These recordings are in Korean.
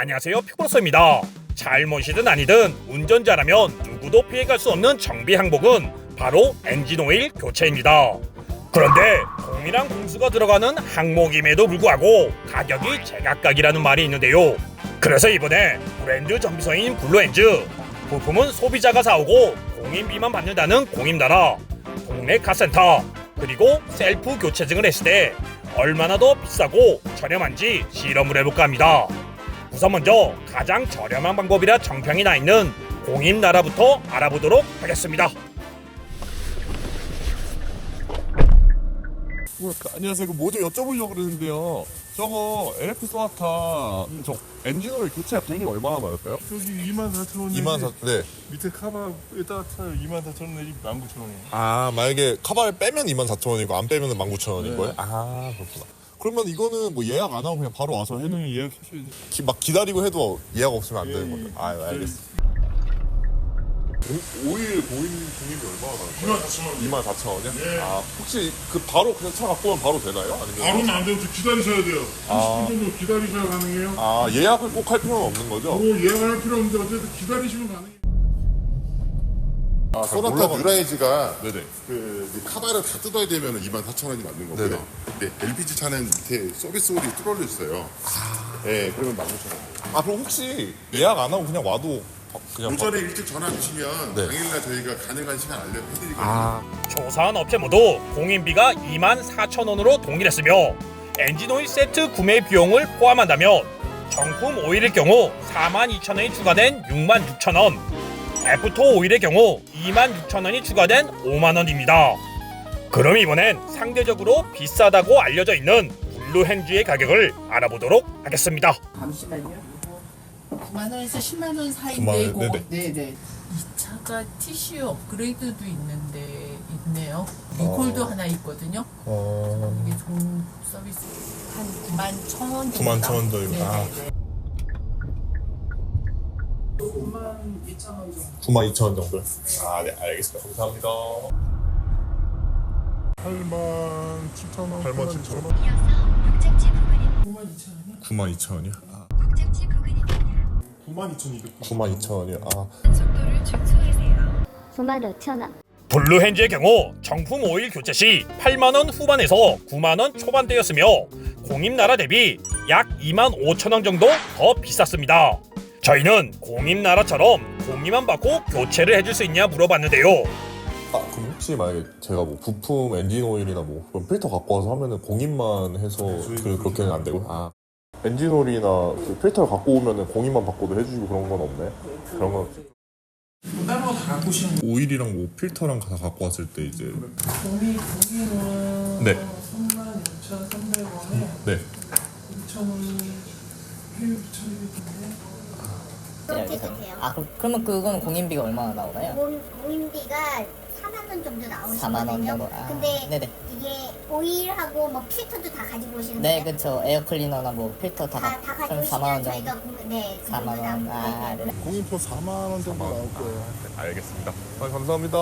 안녕하세요 피고로서입니다. 잘못이든 아니든 운전자라면 누구도 피해갈 수 없는 정비 항목은 바로 엔진 오일 교체입니다. 그런데 공이랑 공수가 들어가는 항목임에도 불구하고 가격이 제각각이라는 말이 있는데요. 그래서 이번에 브랜드 정비소인 블루엔즈 부품은 소비자가 사오고 공인비만 받는다는 공임나라 동네 카센터 그리고 셀프 교체증을 했을 때 얼마나 더 비싸고 저렴한지 실험을 해볼까 합니다. 우선 먼저 가장 저렴한 방법이라 정평이 나 있는 공임나라부터 알아보도록 하겠습니다. 뭐, 그, 안녕하세요. 뭐좀 여쭤보려고 그러는데요. 저거 LF 소나타 저 엔진오일 교체 비용이 얼마나 나올까요? 여기 2만 4천 원. 2만 4, 네. 밑에 카바에다가 타요. 2만 4천 원 내지 1만 9천 원이에요. 아, 만약에 카바를 빼면 2만 4천 원이고 안 빼면 1만 9천 원인 네. 거예요? 아, 그렇구나. 그러면 이거는 뭐 예약 안 하고 그냥 바로 와서 해도 해당 예약하셔야 돼요. 기, 막 기다리고 해도 예약 없으면 안 되는 예, 거예요? 예. 아, 알겠습니다. 오- 오일 공인 공인이 얼마나 나올까요? 2만 4천 원. 2만 4천 원이요? 네. 아, 혹시 그 바로 그냥 차 갖고 오면 바로 되나요? 아니면 바로는 안. 좀 기다리셔야 돼요. 30분 정도 기다리셔야 가능해요. 아, 예약을 꼭 할 필요는 없는 거죠? 뭐 예약할 필요 없는데 어쨌든 기다리시면 가능해요. 아, 소나타 뉴라이즈가 네네. 그 이제 카바를 다 뜯어야 되면 2만 4천 원이 맞는 거고요. 네네. 근데 LPG 차는 밑에 서비스 홀이 뚫어져 있어요. 네, 그러면 15,000원. 아, 그럼 혹시 예약 안 하고 그냥 와도 그냥 오전에 일찍 전화 주시면 네. 당일날 저희가 가능한 시간 알려드리거든요. 아, 조사한 업체 모두 공인비가 2만 4천 원으로 동일했으며 엔진오일 세트 구매 비용을 포함한다면 정품 오일의 경우 4만 2천 원이 추가된 6만 6천 원, F2 오일의 경우 2만 6천 원이 추가된 5만 원입니다. 그럼 이번엔 상대적으로 비싸다고 알려져 있는 블루 핸즈의 가격을 알아보도록 하겠습니다. 잠시만요. 9만 원에서 10만 원 9만 원, 사이인데 네네. 네네. 이 차가 TCU 업그레이드도 있는데 있네요. 리콜도 하나 있거든요. 어... 이게 좋은 서비스 한 9만 천 원. 9만 천원 정도. 아. 9만 2천 원 정도. 9만 2천 원 정도. 아, 네, 알겠습니다. 감사합니다. 8만 7천 원. 8만 7천 원. 목적지 부근입니다. 9만 2천 원이요? 9만 2천 원이요? 아, 목적지 부근입니다. 9만 2,200. 9만 2천 원이요? 아, 속도를 축소하세요. 9만 5천 원. 블루핸즈의 경우 정품 오일 교체 시 8만 원 후반에서 9만 원 초반대였으며 공임나라 대비 약 2만 5천 원 정도 더 비쌌습니다. 저희는 공임 나라처럼 공임만 받고 교체를 해줄 수 있냐 물어봤는데요. 아, 그럼 혹시 만약에 제가 뭐 부품 엔진 오일이나 뭐 그런 필터 갖고 와서 하면은 공인만 해서 그, 그렇게는 안 되고? 아, 엔진 오일이나 그 필터를 갖고 오면은 공인만 받고도 해주고 그런 건 없네? 그런 건 없지. 다른 거 다 갖고 오시는 오일이랑 뭐 필터랑 다 갖고 왔을 때 이제 공이 공이는 네. 3만 6,300원에 네. 2천 원 해외 처리인데 아 그럼, 그러면 그건 공인비가 얼마나 나오나요? 공- 공인비가 4만 원 정도 4만 원 나오시거든요. 정도. 아, 근데 네네. 이게 오일하고 뭐 필터도 다 가지고 오시는 네 거예요? 그쵸 에어 클리너나 뭐 필터 다, 다, 다 가지고 4만 원 오시면 정도 저희가 공, 네, 4만 원 아, 네네. 공인표 4만 원 정도 나올 거예요. 네, 알겠습니다. 아, 감사합니다.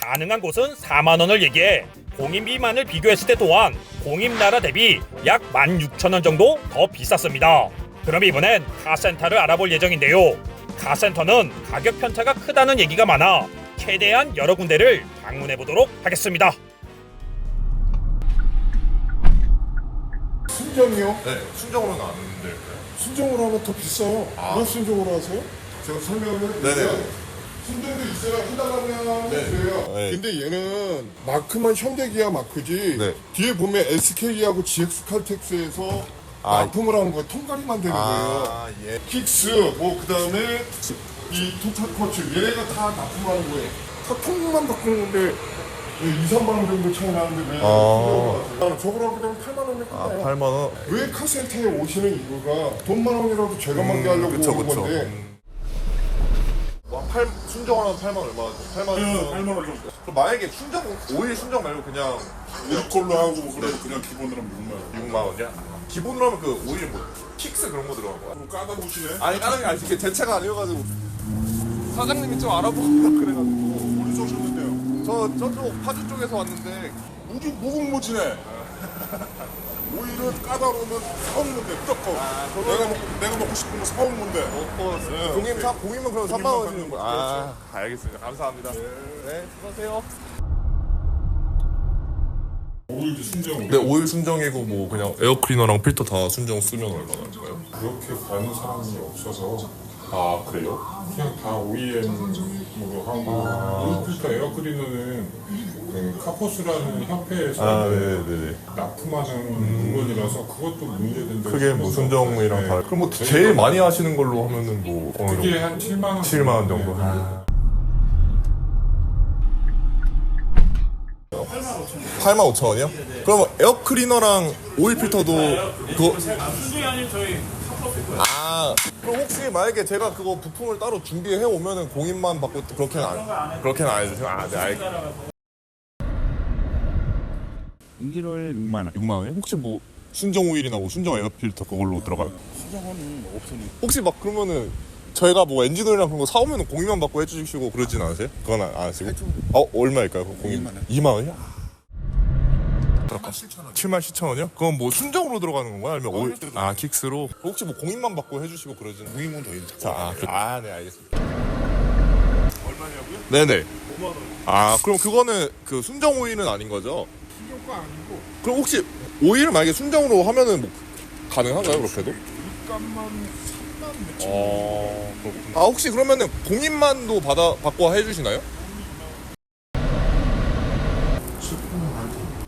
가능한 곳은 4만 원을 얘기해 공임비만을 비교했을 때 또한 공임나라 대비 약 16,000원 정도 더 비쌌습니다. 그럼 이번엔 카센터를 알아볼 예정인데요. 카센터는 가격 편차가 크다는 얘기가 많아 최대한 여러 군데를 방문해 보도록 하겠습니다. 순정이요? 네, 순정으로는 안 될까요? 순정으로 하면 더 비싸요. 왜 순정으로 하세요? 제가 설명을. 네네. 순정도 있어요. 해달라면 네. 그래요. 네. 근데 얘는 마크만 현대기아 마크지. 네. 뒤에 보면 SK하고 GX 칼텍스에서 아. 납품을 하는 거예요. 통가리만 되는 거예요. 아, 예. 킥스, 뭐 그 다음에 이 토탈코치 얘네가 다 납품하는 거예요. 다 통만 바꾸는 건데 2, 3만 원 정도 차이 나는데 왜 아. 저거로 하게 되면 8만 원에 아, 끝나요. 8만 원? 왜 카센터에 오시는 이유가 돈만 원이라도 저렴하게 하려고 그쵸, 오는 그쵸. 건데 음. 와, 8, 순정하면 8만 얼마? 8만 네, 원? 8만 원 정도. 그럼 만약에 순정, 오일 순정 말고 그냥 걸로 하고 뭐 그래도 그냥 기본으로 하면 6만 원. 6만 원이야? 기본으로 하면 그 오일 뭐 킥스 그런 거 들어간 거야? 그럼 까다 보시네. 아니 다른 게 아니 이게 제 차가 아니어가지고 사장님이 좀 알아보라 그래가지고 어디서 오셨는데요? 저 저쪽 파주 쪽에서 왔는데 무기 무궁무진해. 오일은 까다로우면 사오는 데 무조건. 내가 먹고 내가 먹고 싶은 거 사오는 건데. 네. 공임 사 공임은 그럼 3만 원 주는 거야. 아, 그렇죠. 알겠습니다. 감사합니다. 네, 수고하세요. 오일도 순정. 네, 오일 순정이고 뭐 그냥 에어클리너랑 필터 다 순정 쓰면 얼마나일까요? 그렇게 가는 사람이 없어서 아 그래요? 그냥 다 OEM으로 하고 아. 필터 에어클리너는 그 카포스라는 협회에서 아, 네, 네, 네, 납품하는 음. 물건이라서 그것도 문제된다. 그게 뭐 순정이랑 다. 그럼 뭐 제일 많이 하시는 걸로 하면은 뭐 그게 한 7만 원. 7만 원 정도. 네. 아. 85,000원이요? 그럼 에어클리너랑 오일 필터도 그거 아 그럼 혹시 만약에 제가 그거 부품을 따로 준비해 오면은 공인만 받고 그렇게는 안 그렇게는 안 해주세요. 아네 알. 1월에 6만 원. 6만원 혹시 뭐 순정 오일이나 뭐 순정 에어필터 그걸로 들어가요? 수정은 뭐 없으니 혹시 막 그러면은 저희가 뭐 엔진 오일이랑 그런 거 사오면 공인만 받고 해주시고 그러진 않으세요? 그건 아- 안 하시고? 네, 어 얼마일까요? 공인 2만 원이요? 아, 원이요? 7만 7천 원이요? 그건 뭐 순정으로 들어가는 건가요? 아니면 오일? 아 킥스로? 혹시 뭐 공인만 받고 해주시고 그러진 공인은 더 있는 자, 아, 그, 아, 네 알겠습니다 얼마냐고요? 네네 5만 원 아 그럼 그거는 그 순정 오일은 아닌 거죠? 순정가 아니고 그럼 혹시 오일을 만약에 순정으로 하면은 뭐 가능한가요 그렇게도? 값만 3만 몇천 어. 아 혹시 그러면은 공인만도 받아 받고 해주시나요?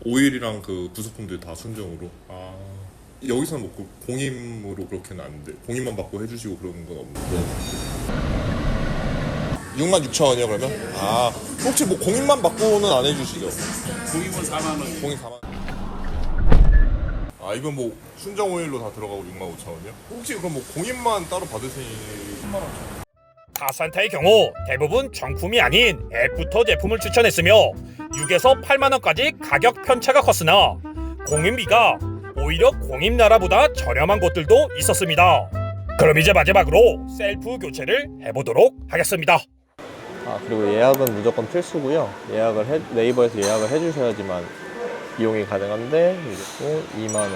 오일이랑 그 부속품들 다 순정으로. 아 여기서는 뭐그 공임으로 그렇게는 안 돼. 공임만 받고 해주시고 그런 건 없는데. 6만 6천 원이요 그러면? 아 혹시 뭐 공임만 받고는 안 해주시죠? 공임은 4만 원. 공임 4만. 원. 아 이건 뭐 순정 오일로 다 들어가고 6만 5천 원이요? 혹시 그럼 뭐 공임만 따로 받으시니? 카산타의 경우 대부분 정품이 아닌 애프터 제품을 추천했으며 6에서 8만 원까지 가격 편차가 컸으나 공임비가 오히려 공임나라보다 저렴한 곳들도 있었습니다. 그럼 이제 마지막으로 셀프 교체를 해보도록 하겠습니다. 아 그리고 예약은 무조건 필수고요. 예약을 해, 네이버에서 예약을 해주셔야지만 이용이 가능한데 그리고 2만 원.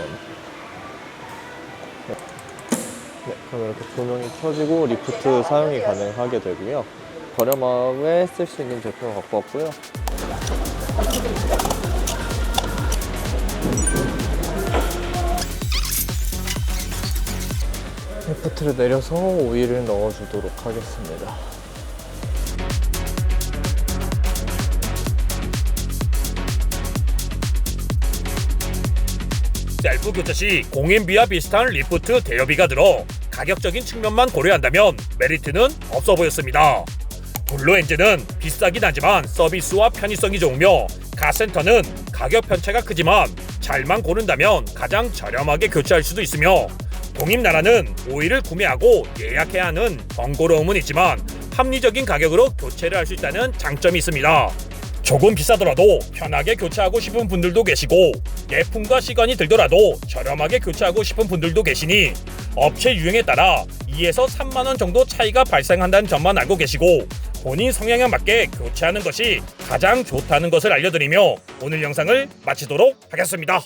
네. 네, 그럼 이렇게 조명이 켜지고 리프트 사용이 가능하게 되고요. 저렴하게 쓸 수 있는 제품을 갖고 왔고요. 리프트를 내려서 오일을 넣어주도록 하겠습니다. 셀프 교체 시 공임비와 비슷한 리프트 대여비가 들어 가격적인 측면만 고려한다면 메리트는 없어 보였습니다. 블루 엔진은 비싸긴 하지만 서비스와 편의성이 좋으며 가센터는 가격 편차가 크지만 잘만 고른다면 가장 저렴하게 교체할 수도 있으며 공임나라는 오일을 구매하고 예약해야 하는 번거로움은 있지만 합리적인 가격으로 교체를 할 수 있다는 장점이 있습니다. 조금 비싸더라도 편하게 교체하고 싶은 분들도 계시고 예품과 시간이 들더라도 저렴하게 교체하고 싶은 분들도 계시니 업체 유형에 따라 2에서 3만 원 정도 차이가 발생한다는 점만 알고 계시고 본인 성향에 맞게 교체하는 것이 가장 좋다는 것을 알려드리며 오늘 영상을 마치도록 하겠습니다.